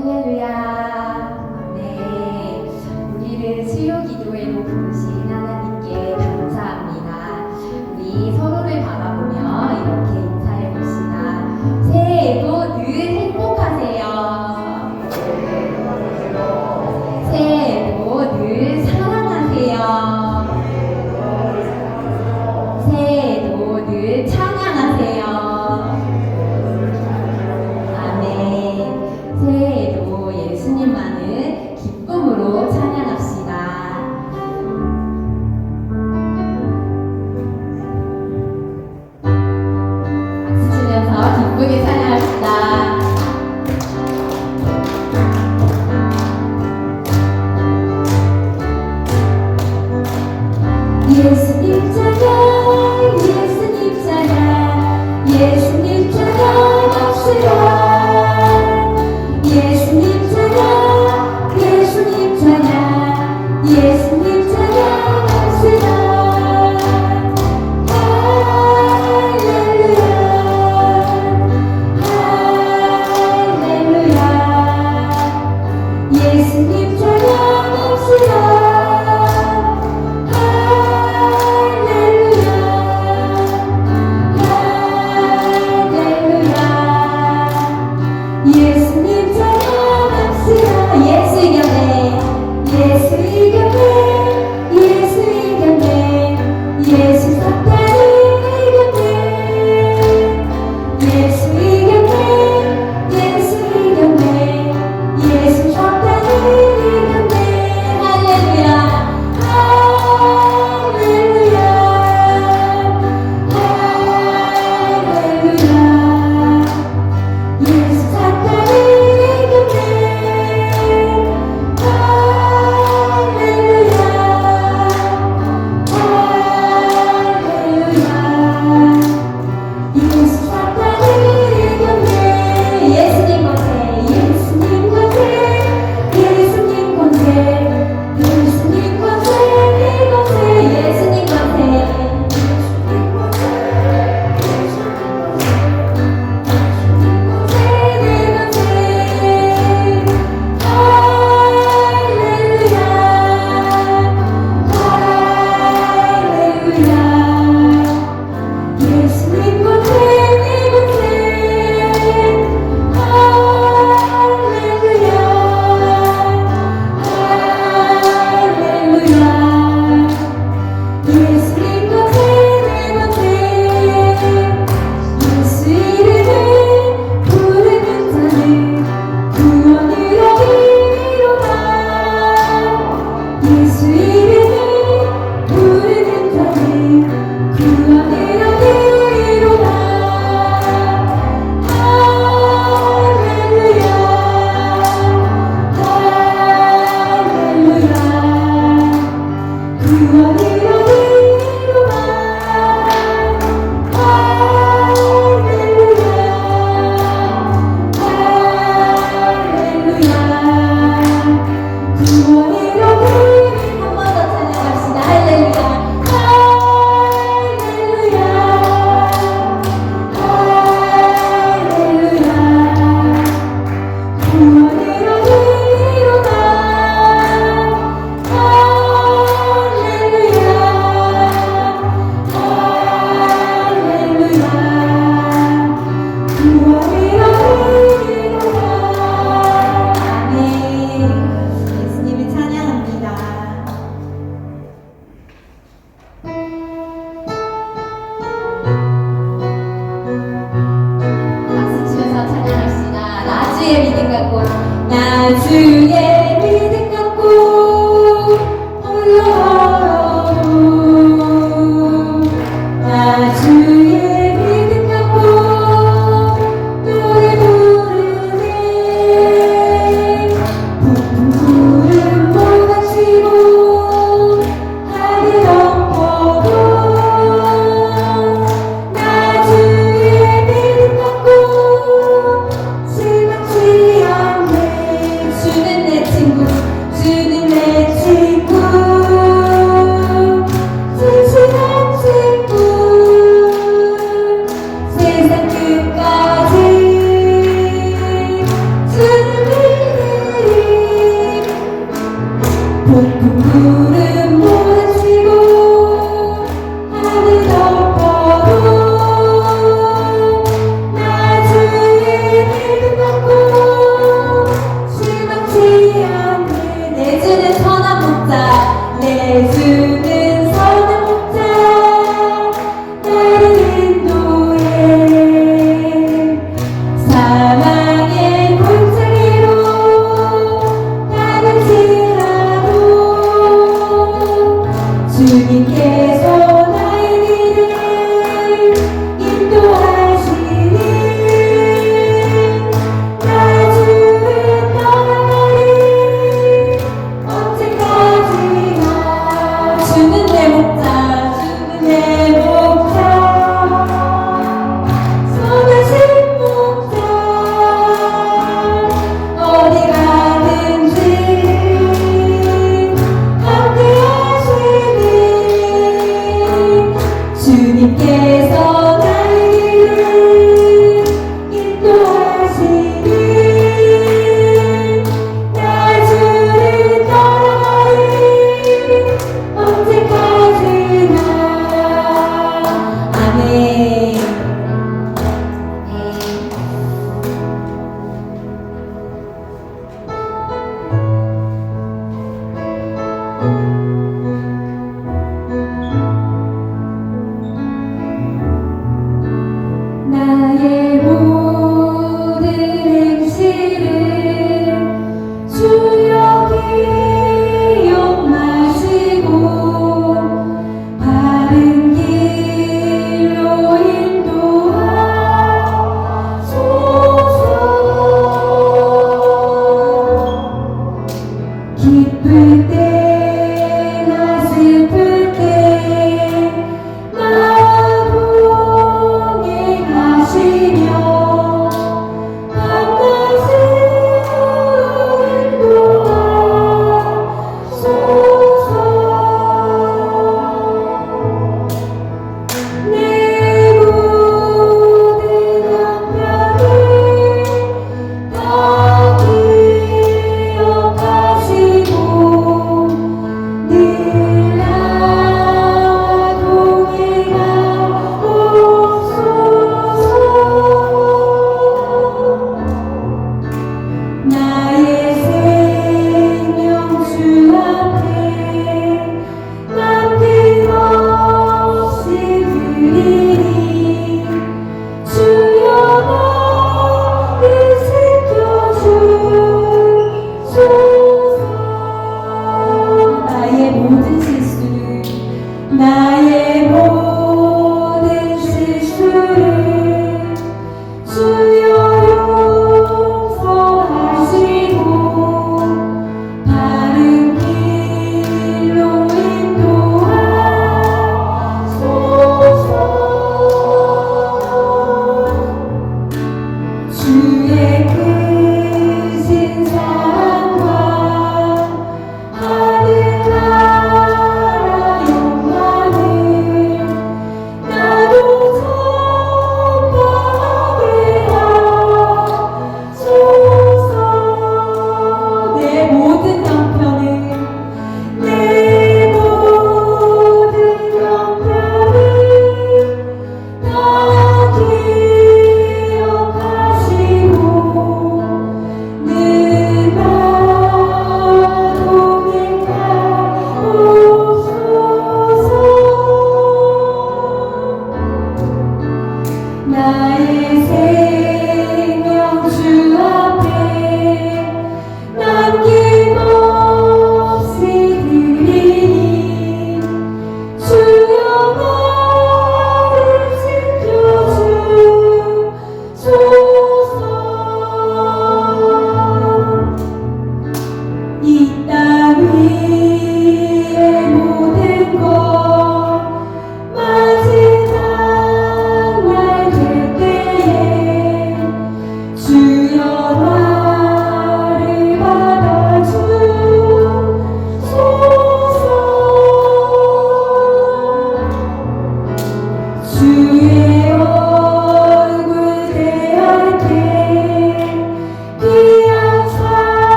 할렐루야. 네. 우리를 치료 기도회로 부르신 하나님께 to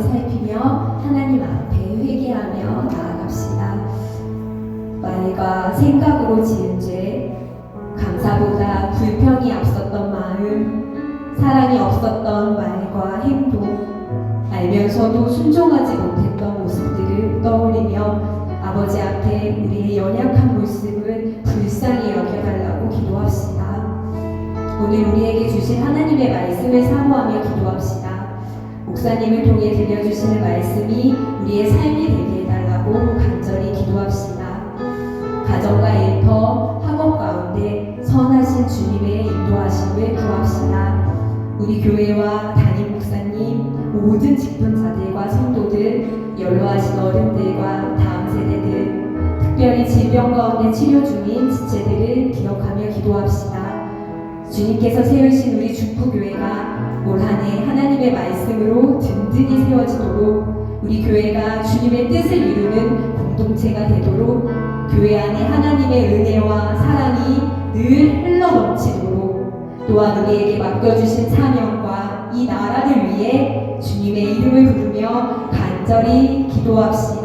마음을 살피며 하나님 앞에 회개하며 나아갑시다. 말과 생각으로 지은 죄, 감사보다 불평이 앞섰던 마음, 사랑이 없었던 말과 행동, 알면서도 순종하지 못했던 모습들을 떠올리며 아버지 앞에 우리의 연약한 모습을 불쌍히 여겨달라고 기도합시다. 오늘 우리에게 주신 하나님의 말씀을 사모하며 기도합시다. 목사님을 통해 들려주시는 말씀이 우리의 삶이 되게 해달라고 간절히 기도합시다. 가정과 일터, 학업 가운데 선하신 주님의 인도하심을 구합시다. 우리 교회와 담임 목사님, 모든 직분자들과 성도들, 연로하신 어른들과 다음 세대들, 특별히 질병 가운데 치료 중인 지체들을 기억하며 기도합시다. 주님께서 세우신 우리 중부교회가 올 한해 하나님의 말씀으로 든든히 세워지도록 우리 교회가 주님의 뜻을 이루는 공동체가 되도록 교회 안에 하나님의 은혜와 사랑이 늘 흘러 넘치도록 또한 우리에게 맡겨주신 사명과 이 나라를 위해 주님의 이름을 부르며 간절히 기도합시다.